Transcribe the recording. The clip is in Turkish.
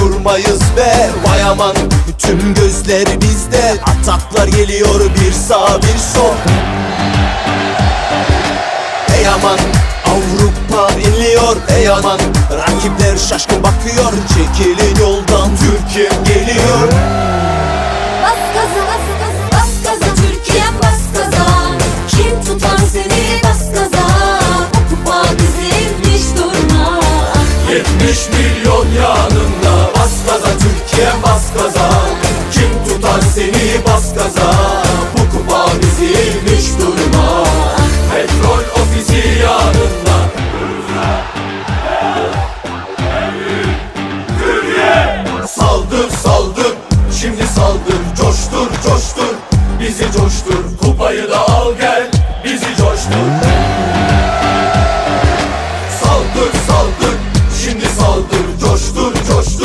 durmayız be. Vay aman tüm gözler bizde. Ataklar geliyor bir sağ bir sol. Ey aman Avrupa inliyor. Ey aman Rakipler şaşkın bakıyor. Çekilin yoldan Türkiye geliyor. Bas gaza bas gaza bas gaza. Türkiye'm bas gaza. Kim tutar seni bas gaza? Bu kupa bizim hiç durma. 70 milyon yanında Haydi bas gaza Bu kupa bizim hiç durma. Petrol ofisi yanında. Saldır saldır Şimdi saldır. Coştur coştur Bizi coştur. Kupayı da al gel Bizi coştur. Saldır saldır Şimdi saldır. Coştur coştur.